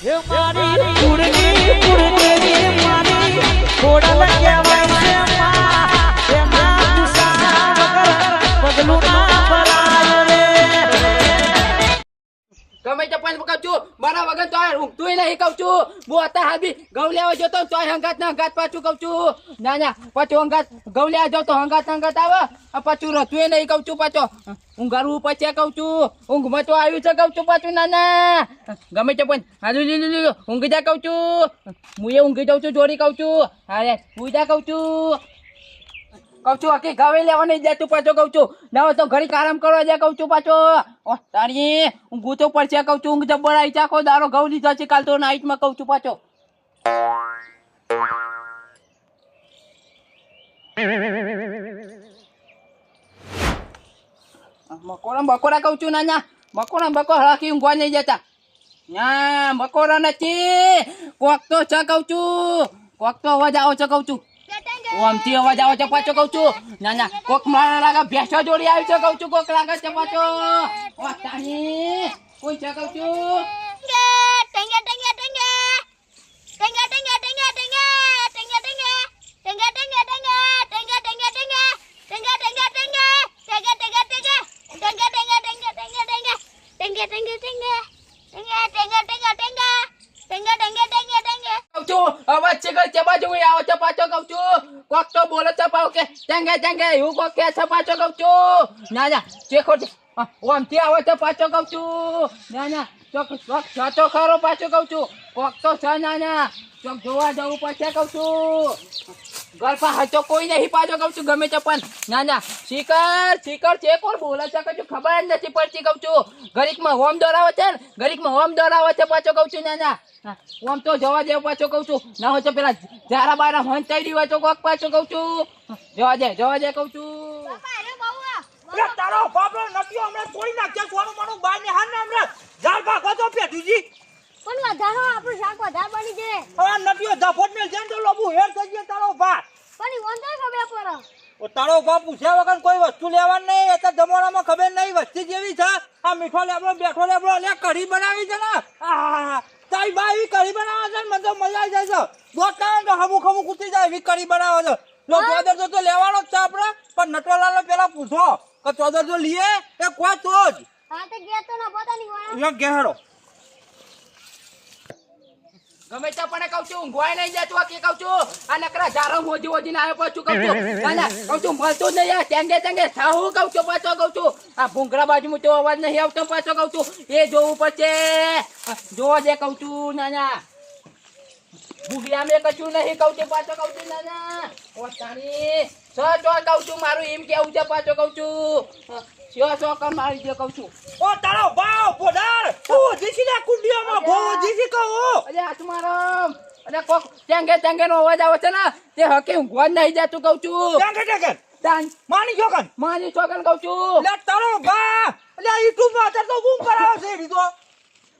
મારી મારી ખોડલ છું વગર તો ઊંઘતું નહીં કહું છું. હું અત્યારે હાલ બી ઘઉં લેવા જતો તો હંગાત ને હંગાત પાછું કહું છું. ના ના, પાછું હંગાત ઘઉં લેવા જાઉં તો હંગાત હંગાત આવે. પાછું રતું નહીં કહું છું, પાછો ઊંઘારું પછી કહું છું. ઊંઘમાં તો આવ્યું છે કહું છું પાછું, ના ના. ગમે તે પણ હાલુ લીધું ઊંઘી જા કહું છું. હું એ ઊંઘી જાઉં છું, જોડી કહું છું. અરે હું જા કહું છું. કહું છું, આખી ગવે લેવા નહીં તું પાછો કઉ છું. ના તો ઘડી આરામ કરવા જાય કઉ છું પાછો. તારી ઊંઘું તો પડશે કઉ છું, ઊંઘ જબ્બર આવી ચાખો દારો ઘઉં લીધો છે, કાલ તો નાઈટમાં કઉ છું પાછો. મકોરા બકોડા કઉ છું નાના મકોરા બકો હળકી ઊંઘવા નહીં જતા ના મકોરા નથી. કોક તો છે કઉ છું. કોક તો અવાજ આવો છે કઉ છું. ઓમથી અવાજ આવે છે પાછો કહું છું ના ના કોક મારા લાગે ભેંસો જોડી આવી છે કહું છું કોક લાગે છે પાછો તારી કોઈ છે કહું છું કહું છું અવાજ છે કે તે બાજુ આવો છે પાછો કહું છું કોક તો બોલે છે પાછો કે ચંગે ચંગે એવું કો કે છે પાછો કહું છું. ના ના ખોટ ઓમથી આવે તો પાછો કહું છું. ના ના, ચોક ચોક સાચો ખરો પાછો કહું છું. કોક તો છે, ના ના, ચોક જોવા જવું પડશે કહું છું. ઘર પર હચો કોઈ નહીં પાછો કહું છું ગમે તે પણ. ના ના શિકર શિકર છે કોણ? બોલે છે કહું છું ખબર જ નથી પડતી કહું છું. ઘડીકમાં હોમ દોરાવે છે ને ઘડીકમાં હોમ દોરાવે છે પાછો કહું છું ના ના. ઓમ તો જવા દે પાછો કહું છું. ના હોય તો પેલા જારા બારા હોન ચડી હોય તો કોક પાછો કહું છું. જવા દે જવા દે કહું છું. તારો બાપરો નક્યો હમણાં તોડી નાખ્યો સોનું માનું બાર ને હાન ને હમણાં. ઝાડ ભાગો તો પેઢુજી. પણ વધારો આપણું શાક વધારે બની જાય. હવે નક્યો ધફોટ મેલ જેમ તો લોબુ હેર થઈ ગયો તારો ભા પણ વંદો ખબર પડે. ઓ તારો બાપ પૂછ્યા વગર કોઈ વસ્તુ લેવાની નહીં એ તો જમાનામાં ખબર નહીં વસ્તી જેવી છે. આ મીઠો લેબડો બેઠો લેબડો લે કઢી બનાવી છે ને. તારી બા એવી કઢી બનાવે છે મને તો મજા આવી જાય છે. દોસ્તાને તો હમુક હમુક કૂતી જાય એવી કઢી બનાવે છે. લો ચોદર તો તો લેવાનો જ છે આપણે પણ નટવરલાલને પેલા પૂછો. કે ચોદર તો લીએ? એ કોઈ તો જ હા તો ગયા તો ના પોતાની વાળા. ગેહડો ગમે તે પણ કહું છું, ઊંઘવાય નહીં જતું કે કહું છું. આ નકરા જારો મોજી મોજી ના આવ્યો પાછું કહું છું. ના ના કહું છું, મળતું નહીં, આ ટેંગે ટેંગે સાહુ કહું છું પાછો, કહું છું. આ ભૂંગરા બાજુ તો અવાજ નહીં આવતો, પાછો, કહું છું. એ જોવું પડશે. જોવો જે, કહું છું ના ના ભૂગિયા મેં કશું નહીં, કહું છું, પાછો, કહું છું ના ના ઓ તારી સો સો કહું છું, મારું એમ કેવું છે, પાછો, કહું છું. સો સો કર મારી દે કહું છું. ઓ તારો બાવ પોડાર તું જીસી લે કુંડીઓમાં ભો જીસી કહો. અરે આત્મારામ અરે કોક ટેંગે ટેંગે નો અવાજ આવે છે ને તે હકે ઊંઘવા નહીં જાતું કહું છું. ટેંગર ટેંગર તાન માની જોકન માની છોકન કહું છું. લે તારો બા લે યુટ્યુબમાં અત્યારે તો બૂમ કરાવે છે રીતો.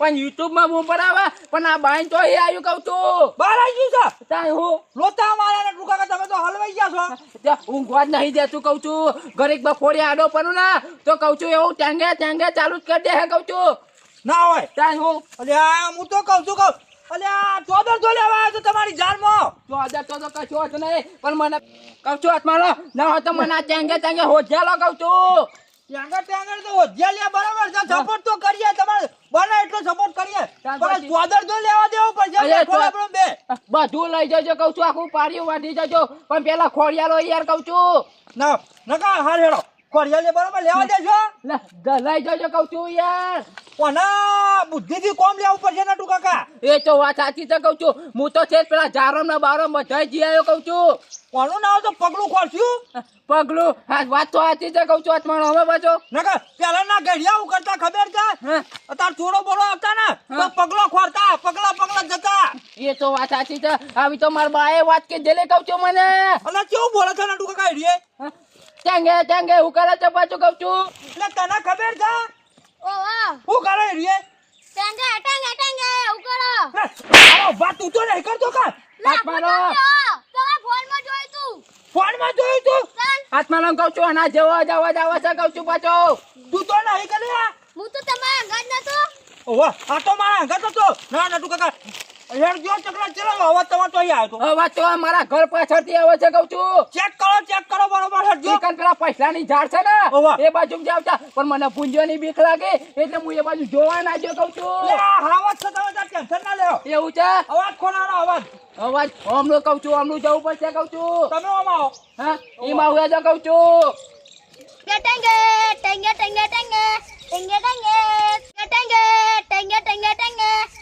પણ યુટ્યુબમાં હું આવે પણ આ બાઈન તો એ આયુ કહું છું. બહાર આવી ગયું છે. તાન હું. લોતા મારા ને ટૂંકા તમે તો હલવાઈ ગયા છો. ત્યાં ઊંઘવા નહીં દેતું કહું છું. ઘડીક બફોડી આડો પડું ને. તો કહું છું એવું ટેંગે ટેંગે ચાલુ જ કરી દે હે કહું છું. ના હોય. તાન હું. તો કહું છું કહું. અલે આ ચોદર તો લેવા આવ્યો તમારી જાનમાં તો આદર તો તો કશું હોતું નહીં. પણ મને કહું છું હાથમાં ના હોય તો મને ટેંગે ટેંગે હોજ્યા કહું છું. ટેંગર ટેંગર તો હોજ્યા બરાબર છે. સપોર્ટ તો કરીએ તમારે બને એટલો સપોર્ટ કરીએ. પણ ચોદર તો લેવા દેવો પડશે અરે બેઠો ચો- આપણો બે. બધું લઈ જજો કહું છું આખું પાડ્યું વાટી જજો. પણ પેલા ખોડિયાલો યાર કહું છું. ના નકા હાર હેડો. કોરિયા બરાબર લેવા દેશો લઈ જજો કહું છું યાર. કોના બુદ્ધિથી કોમ લેવું પડશે ને તું કાકા. એ તો વાત સાચી છે કહું છું. હું તો છે પેલા જારમ ના બારમ બધા જી આવ્યો કહું છું. કોનું નામ તો પગલું ખોલશું. પગલું? હા વાત તો આથી છે કહું છું હાથમાં હવે પાછો નકર પેલા ના ઘડિયા હું કરતા ખબર છે? હા. અત્યારે ચોરો બોલો આવતા ને તો પગલો ખોરતા પગલા પગલા જતા. એ તો વાત સાચી છે. આવી તો મારા બાએ વાત કે દેલે કહું છું મને. અને કેવું બોલે છે ને તું કાકા હેડીએ ચાંગે ચાંગે હું કરે છે પાછું કહું છું. એટલે તને ખબર છે? ઓ વાહ હું કરે હેડીએ ટાંગા ટાંગા ટાંગા હું કરો અરે વાત તું તો નહીં કરતો કા? લા હાથમાં તું? ફોનમાં જોયું તું? હાથમાં લઉં કહું છું આના જેવો જ અવાજ આવે છે કહું છું પાછો. તું તો નહીં હું તો તમારા નતો આ તો મારા અંગત હતો ના નટુ કાકા હેડ જો ચકલા ચલાવો અવાજ તમારો તો અહીં આવ્યો હવે તો મારા ઘર પાછળથી આવે છે કહું છું. ચેક કરો ચેક કરો બરોબર હેડ જો ચિકન પેલા પૈસાની ઝાડ છે ને. એ બાજુ જાવતા પણ મને પૂંજવાની બીક લાગે એટલે હું એ બાજુ જોવા ના જો કહું છું. આ હાવત છે તમે ટેન્શન ના લેવો. એવું છે? અવાજ ખોનારો અવાજ. અવાજ હમણાં કહું છું હમણું જવું પડશે કહું છું. તમે આવો. હા? એમાં હું કહું છું. ટેંગે ટેંગે ટેંગે ટેંગે ટેંગે. ટેંગે ટેંગે ટેંગે ટેંગે ટેંગે ટેંગે.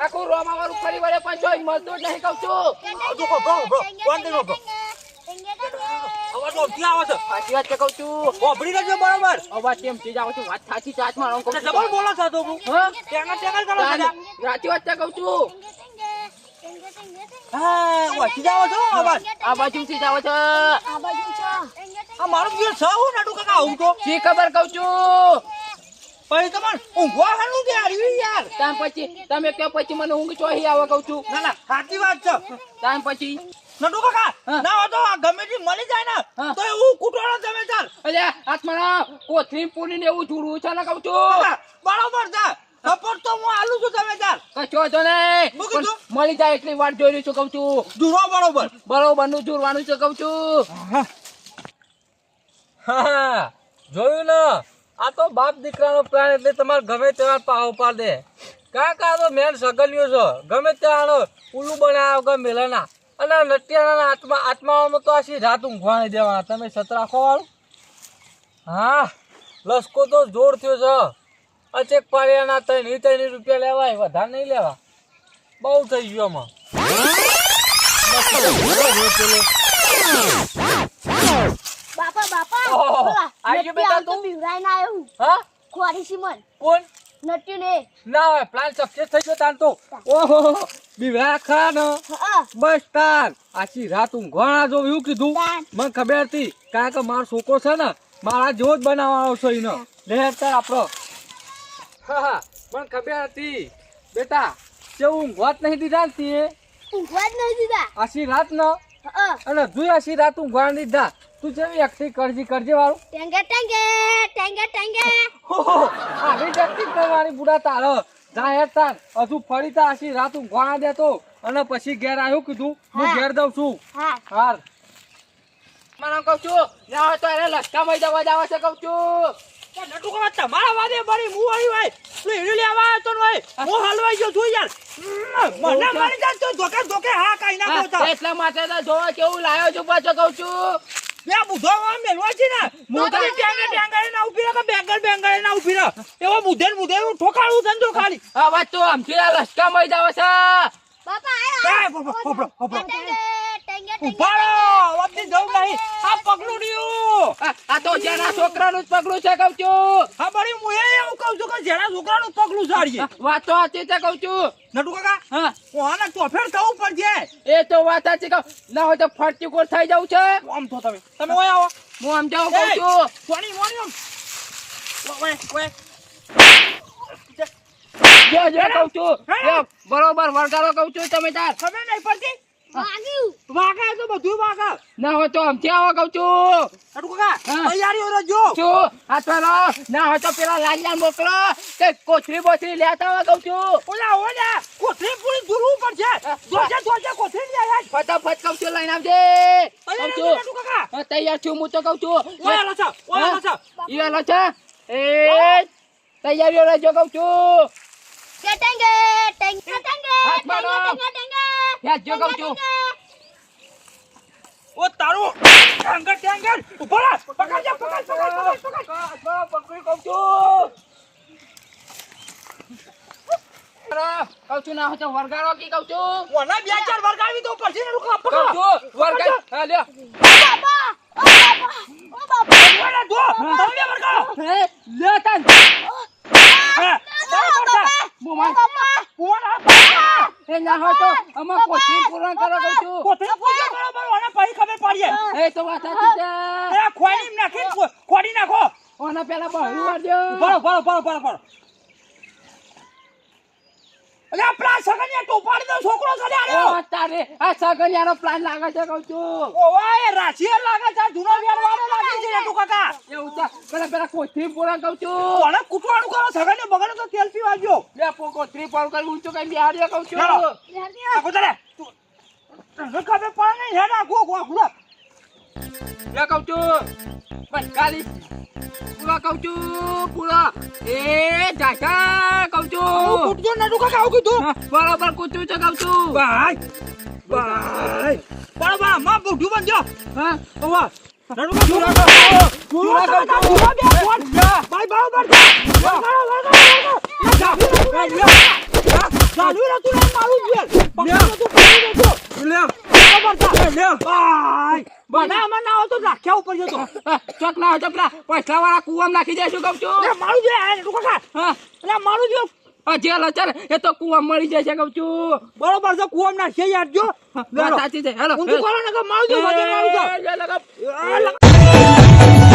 આખું રોમા વાળું ફરી વળે પણ જોઈ મળતું નહીં કહું છું. જો કો બ્રો બ્રો કોણ નહીં બ્રો અવાજથી આવે છે? સાચી વાત કહું છું. ઓભળી રહેજો બરાબર. અવાજ કેમ થી જાવ છું? વાત સાચી ચાચ મારો કહું ડબલ બોલો છો તો હું. હા? ટેંગર ટેંગર કરો સાચી વાત છે કહું છું. હા ઓછી જાવ છો અવાજ. આ બાજુ થી જાવ છો? આ બાજુ છો આ મારું જે છે હું નટુ કાકા આવું તો. શી ખબર કહું છું. પછી તમારે ઊંઘવા હાનું કે તાન પછી તમે કે પછી મને ઊંઘ ચોહી આવો કહું છું. ના ના સાચી વાત છે. તાન પછી નટુ કાકા ના હોય તો આ ગમે તે મળી જાય ને તો હું કૂટવાનો તમે ચાલ. અલ્યા આત્માના પૂરી ને એવું જુડું છે ને કહું છું. બરોબર છે. સપોર્ટ તો હું આલું છું તમે ચાલ. કશો તો નહીં. મળી જાય એટલી વાત જોઈ રહ્યું છું કહું છું. જુરો બરોબર. બરોબરનું જોડવાનું છે કહું છું. હા. જોયું ને? આ તો બાપ દીકરાનો પ્લાન એટલે તમારે ગમે તેવા પાવ પાડ દે કાં કાં તો મેન સગલ્યો છો. ગમે ત્યાં ઉલ્લુ બનાવ્યો ગમે મેલાના. અને નટિયાના આત્મા, આત્માઓમાં તો આશી રાત ઊંઘવાની દેવાના? તમે સતરાખો વાળું. હા, લસકો તો જોર થયો છે. અચેક પાડ્યાના ત્રણ ત્રણ રૂપિયા લેવાય, વધારે નહીં લેવા. બહુ થઈ ગયો આમાં. બાપા બાપા ઓહો, બોલા, આઈ ગયો નક્કી બેટા આવતો તું? બીવરાઈને આવ્યો. હા. ખોરી સિમન કોણ? નટ્યું ને. ના હોય પ્લાન સક્સેસ થઈ ગયો તાન તો. ઓહો બીવરા ખરા બસ તાન. આખી રાત ઊંઘવાના જો એવું કીધું. મને ખબર હતી કારણ કે મારો છોકરો છે ને મારા જેવો જ બનાવવાનો છે એનો. લે તાર આપણો. હા હા. મને ખબર હતી. બેટા કેવું ઊંઘવા જ નહીં દીધા ને તે ઊંઘવા જ નહીં દીધા. આશી રાત ન અને જોઈ આશી રાત ઊંઘવા દીધા? તું છે એકથી કરજી કરજે વાળું. ટેંગે ટેંગે ટેંગે ટેંગે. આવી જ કરવાની બુડા તારો જાહેર તાર. હજુ ફરી તા આશી રાત હું ગોણા દેતો. અને પછી ઘેર આવ્યો કીધું હું. ઘેર દઉં છું. હાર મને કહું છું. ના હોય તો એને લસકામાં જવા જાવ છે કહું છું. તમારા વાદે બળી હું વાળી ભાઈ તું હીરો લેવા આવ્યો તો ભાઈ હું હલવાઈ ગયો છું યાર. ઉમ, મને છે? મળી તો ધોકે ધોકે હા કાઈ ના એટલા માટે તો જોવા કેવું લાયો છું પાછો કહું છું. બે બુધો આમ મેલવા છે ને? મોટા ટેંગે ટેંગે ના ઊભી રહે કે બેંગલ બેંગલ ના ઊભી રહે? એવો બુધે ને બુધે હું ઠોકાડું ધંધો ખાલી. આ વાત તો આમથી આ મય જાવ છે. બાપા એ, આયો હોભળો, હોભળો, હોભળો. ટેંગે ટેંગે ટેંગે ઊભા રહો અબથી જવું નહીં આ પગલું રહ્યું. આ તો જેના છોકરાનું જ પગલું છે કહું છું. હા બળી હું એવું કહું છું કે જેના છોકરાનું પગલું સારીએ. વાત તો હતી છે કહું છું. નટુ કાકા હા. હું આને ચોફેર થવું પડશે? એ તો વાત સાચી કહું. ના હોય તો ફરતી કોર થઈ જાવ છે. આમ તો તમે તમે ઓય આવો. હું આમ જાઉં કહું છું. સોની મોની આમ. ઓય ઓય. જો જો કહું છું. બરોબર વળગાડો કહું છું તમે તાર. ખબર નહીં પડતી? વાગે તો બધું વાગે. ના હોય તો આમ ત્યાં વાગવ છું. અટકો કા તૈયારીઓ રજો. છું. આ તો ના હોય તો પેલા લાલિયા મોકલો. કે કોથરી બોથરી લેતા વાગવ છું. ઓલા ઓલા કોથરી પૂરી દૂરવું પડશે. જોજે જોજે કોથરી લઈ આવ્યા ફટાફટ કહું છું લઈને આવજે. તૈયાર છું હું તો છું. એ તૈયારીઓ રજો કહું છું. ટેંગે ટેંગે ટેંગે હાથ મારો. યાદ જો કહું છું. ઓ તારું ટેંગર ટેંગર ઊભો રહે. પકડ જા પકડ પકડ પકડ પકડ. પકડી કહું છું. કહું છું ના હોય તો વરગાડો કી કહું છું? ઓના બે ચાર વરગાડવી તો પડશે ને રૂખા પકડ. છું વરગાડ હા લ્યો. બાપા ઓ બાપા ઓ બાપા ઓલા તમે વરગાડો હે? લ્યો હા. અમે કોચિંગ પૂરણ કરો કહું છું ખબર પડીએ. એ તો વાત ખોડી નાખી ખોડી નાખો. પેલા બહાર ઉવાડજો ભરો ભરો ભરો ભરો અલે આ પેલા સગનિયા ટોપાડી દો છોકરો કરે આલ્યો ઓ તારે આ સગનિયાનો પ્લાન લાગે છે કહું છું. ઓવા એ રાશિયર લાગે છે જૂનો વેરવાનો લાગે છે તું કાકા. એવું છે? પેલા પેલા કોથળી પૂર્ણ કહું છું. કોને કૂટવાનું કરો સગનિયો બગડે તો તેલ પીવા જો બે પો કોથળી પૂર્ણ કરી ઊંચું કઈ બિહારીઓ કહું છું. નહીં હેડ આખો આખો લે કહું છું. ખાલી. પૂરા કહું છું પૂરા. એ જાતા કહું છું. કૂટજો નડુ કાકા આવું કીધું બરાબર કૂચું છે કહું છું. ભાઈ ભાઈ. બરોબરમાં બુઢું બનજો હા. ઓવા નડુ કાકા ચૂરા ચૂરા કાકા ચૂરા બે ફોન ભાઈ બરોબર ચાલુ રે તું મારું જેલ પકડ તું પકડી દેજો લે પૈસા વાળા કુવામાં નાખી દેશું કહું છું મારું જે જે ચાલે એ તો કુવા મળી જાય છે કહું છું બરોબર છે કુવામ ના છે યાર જો સાચી છે હેલો ઊંધું કરો ને મારું જે મારું લગ-